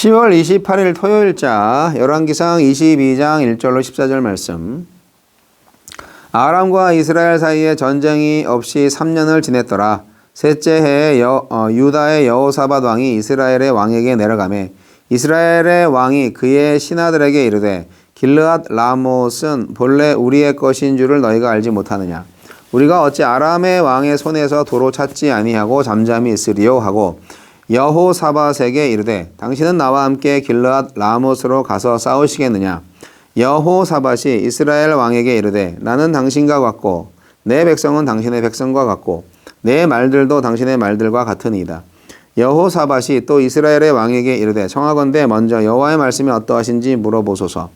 10월 28일 토요일자 열왕기상 22장 1절로 14절 말씀. 아람과 이스라엘 사이에 전쟁이 없이 3년을 지냈더라. 셋째 해에 여, 어, 유다의 여호사밧 왕이 이스라엘의 왕에게 내려가매 이스라엘의 왕이 그의 신하들에게 이르되 길르앗 라못은 본래 우리의 것인 줄을 너희가 알지 못하느냐 우리가 어찌 아람의 왕의 손에서 도로 찾지 아니하고 잠잠히 있으리요 하고 여호사밧에게 이르되 당신은 나와 함께 길르앗 라못으로 가서 싸우시겠느냐 여호사밧이 이스라엘 왕에게 이르되 나는 당신과 같고 내 백성은 당신의 백성과 같고 내 말들도 당신의 말들과 같으니이다. 여호사밧이 또 이스라엘의 왕에게 이르되 청하건대 먼저 여호와의 말씀이 어떠하신지 물어보소서.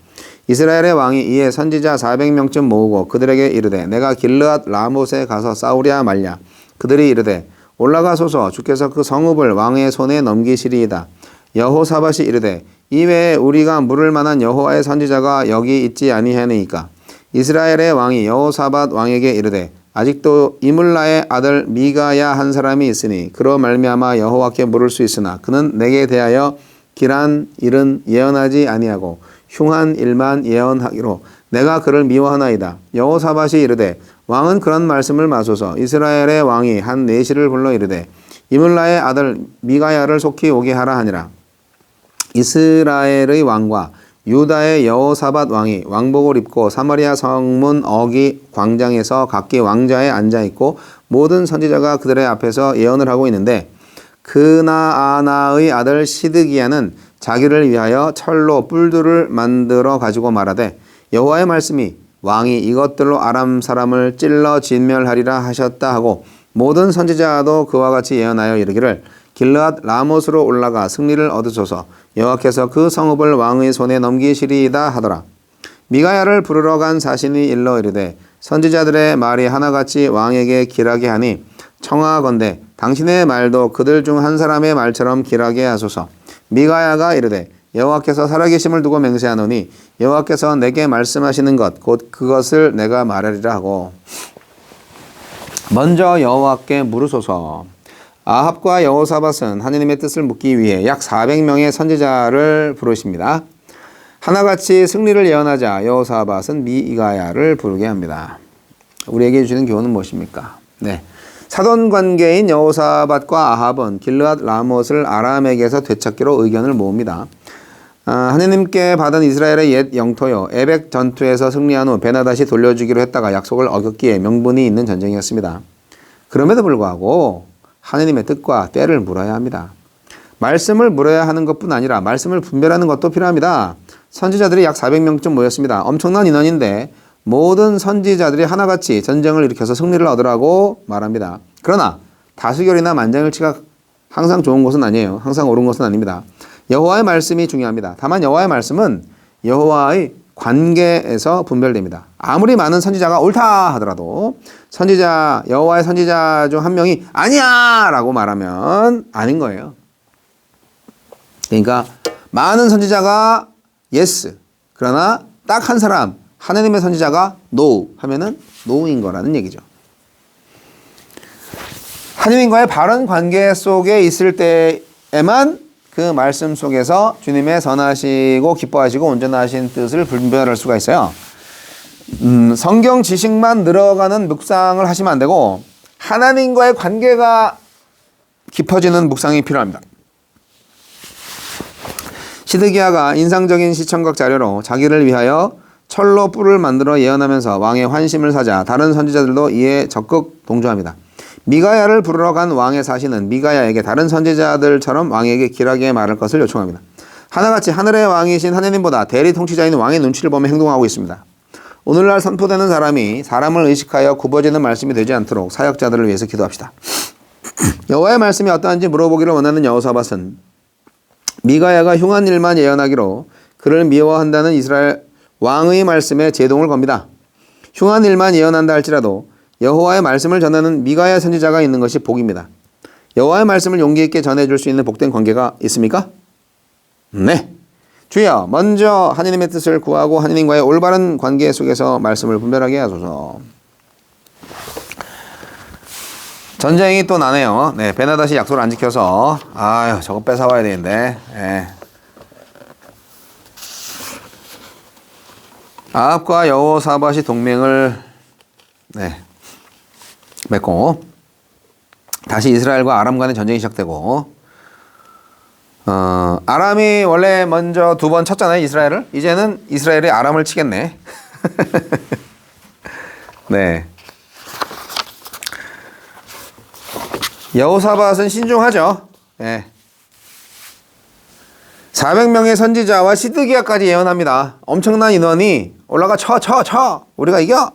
이스라엘의 왕이 이에 선지자 400명쯤 모으고 그들에게 이르되 내가 길르앗 라못에 가서 싸우랴 말랴. 그들이 이르되 올라가소서 주께서 그 성읍을 왕의 손에 넘기시리이다. 여호사밧이 이르되 이외에 우리가 물을 만한 여호와의 선지자가 여기 있지 아니하니까 이스라엘의 왕이 여호사밧 왕에게 이르되 아직도 이물라의 아들 미가야 한 사람이 있으니 그로 말미암아 여호와께 물을 수 있으나 그는 내게 대하여 길한 일은 예언하지 아니하고 흉한 일만 예언하기로 내가 그를 미워하나이다. 여호사밧이 이르되 왕은 그런 말씀을 마소서 이스라엘의 왕이 한 내시를 불러 이르되 이물라의 아들 미가야를 속히 오게 하라 하니라. 이스라엘의 왕과 유다의 여호사밧 왕이 왕복을 입고 사마리아 성문 어기 광장에서 각기 왕자에 앉아 있고 모든 선지자가 그들의 앞에서 예언을 하고 있는데 그나아나의 아들 시드기야는 자기를 위하여 철로 뿔들을 만들어 가지고 말하되 여호와의 말씀이 왕이 이것들로 아람 사람을 찔러 진멸하리라 하셨다 하고 모든 선지자도 그와 같이 예언하여 이르기를 길르앗 라못으로 올라가 승리를 얻으소서 여호와께서 그 성읍을 왕의 손에 넘기시리이다 하더라. 미가야를 부르러 간 사신이 일러 이르되 선지자들의 말이 하나같이 왕에게 길하게 하니 청하건대 당신의 말도 그들 중 한 사람의 말처럼 길하게 하소서. 미가야가 이르되 여호와께서 살아계심을 두고 맹세하노니 여호와께서 내게 말씀하시는 것 곧 그것을 내가 말하리라 하고 먼저 여호와께 물으소서. 아합과 여호사밧은 하느님의 뜻을 묻기 위해 약 400명의 선지자를 부르십니다. 하나같이 승리를 예언하자 여호사밧은 미이가야를 부르게 합니다. 우리에게 주는 교훈은 무엇입니까? 네. 사돈 관계인 여호사밧과 아합은 길르앗 라못을 아람에게서 되찾기로 의견을 모읍니다. 아, 하느님께 받은 이스라엘의 옛 영토요 에벡 전투에서 승리한 후 베나다시 돌려주기로 했다가 약속을 어겼기에 명분이 있는 전쟁이었습니다. 그럼에도 불구하고 하느님의 뜻과 때를 물어야 합니다. 말씀을 물어야 하는 것뿐 아니라 말씀을 분별하는 것도 필요합니다. 선지자들이 약 400명쯤 모였습니다. 엄청난 인원인데 모든 선지자들이 하나같이 전쟁을 일으켜서 승리를 얻으라고 말합니다. 그러나 다수결이나 만장일치가 항상 좋은 것은 아니에요. 항상 옳은 것은 아닙니다. 여호와의 말씀이 중요합니다. 다만 여호와의 말씀은 여호와의 관계에서 분별됩니다. 아무리 많은 선지자가 옳다 하더라도 선지자 여호와의 선지자 중 한 명이 아니야라고 말하면 아닌 거예요. 그러니까 많은 선지자가 예스 그러나 딱 한 사람 하나님의 선지자가 노 하면은 노인 거라는 얘기죠. 하나님과의 바른 관계 속에 있을 때에만 그 말씀 속에서 주님의 선하시고 기뻐하시고 온전하신 뜻을 분별할 수가 있어요. 음, 성경 지식만 늘어가는 묵상을 하시면 안 되고 하나님과의 관계가 깊어지는 묵상이 필요합니다. 시드기야가 인상적인 시청각 자료로 자기를 위하여 철로 뿔을 만들어 예언하면서 왕의 환심을 사자 다른 선지자들도 이에 적극 동조합니다. 미가야를 부르러 간 왕의 사신은 미가야에게 다른 선지자들처럼 왕에게 길하게 말할 것을 요청합니다. 하나같이 하늘의 왕이신 하느님보다 대리 통치자인 왕의 눈치를 보며 행동하고 있습니다. 오늘날 선포되는 사람이 사람을 의식하여 굽어지는 말씀이 되지 않도록 사역자들을 위해서 기도합시다. 여호와의 말씀이 어떠한지 물어보기를 원하는 여호사밧은 미가야가 흉한 일만 예언하기로 그를 미워한다는 이스라엘 왕의 말씀에 제동을 겁니다. 흉한 일만 예언한다 할지라도 여호와의 말씀을 전하는 미가야 선지자가 있는 것이 복입니다. 여호와의 말씀을 용기 있게 전해줄 수 있는 복된 관계가 있습니까? 네. 주여, 먼저 하나님의 뜻을 구하고 하나님과의 올바른 관계 속에서 말씀을 분별하게 하소서. 전쟁이 또 나네요. 네, 베나다시 약속을 안 지켜서 아유 저거 뺏어와야 되는데. 네. 아합과 여호사밧이 동맹을 네, 맺고 다시 이스라엘과 아람 간의 전쟁이 시작되고 어, 아람이 원래 먼저 두 번 쳤잖아요 이스라엘을 이제는 이스라엘이 아람을 치겠네 네 여호사밧은 신중하죠 예. 400명의 선지자와 시드기야까지 예언합니다. 엄청난 인원이 올라가 쳐, 쳐, 쳐! 우리가 이겨!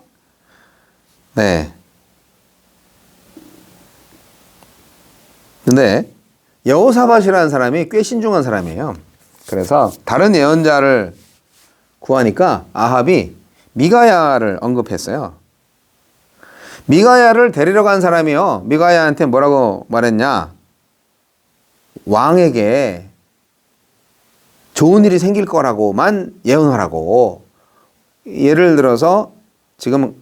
네. 근데 여호사밧이라는 사람이 꽤 신중한 사람이에요. 그래서 다른 예언자를 구하니까 아합이 미가야를 언급했어요. 미가야를 데리러 간 사람이요. 미가야한테 뭐라고 말했냐? 왕에게 좋은 일이 생길 거라고만 예언하라고. 예를 들어서 지금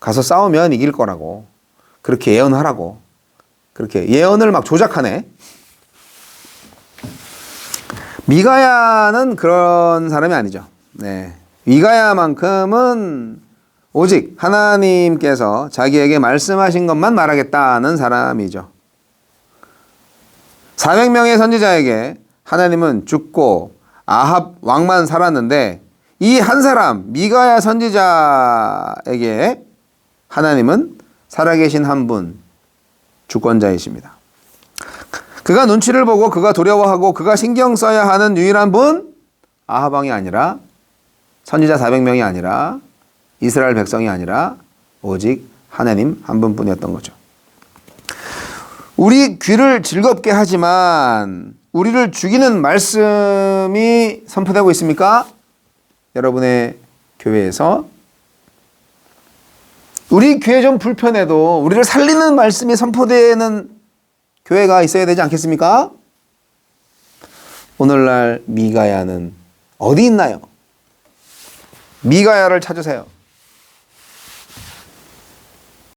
가서 싸우면 이길 거라고. 그렇게 예언하라고. 그렇게 예언을 막 조작하네. 미가야는 그런 사람이 아니죠. 네. 미가야만큼은 오직 하나님께서 자기에게 말씀하신 것만 말하겠다는 사람이죠. 400명의 선지자에게 하나님은 죽고 아합 왕만 살았는데 이 한 사람 미가야 선지자에게 하나님은 살아계신 한 분 주권자이십니다. 그가 눈치를 보고 그가 두려워하고 그가 신경 써야 하는 유일한 분 아합 왕이 아니라 선지자 400명이 아니라 이스라엘 백성이 아니라 오직 하나님 한 분뿐이었던 거죠. 우리 귀를 즐겁게 하지만 우리를 죽이는 말씀이 선포되고 있습니까? 여러분의 교회에서 우리 귀에 좀 불편해도 우리를 살리는 말씀이 선포되는 교회가 있어야 되지 않겠습니까? 오늘날 미가야는 어디 있나요? 미가야를 찾으세요.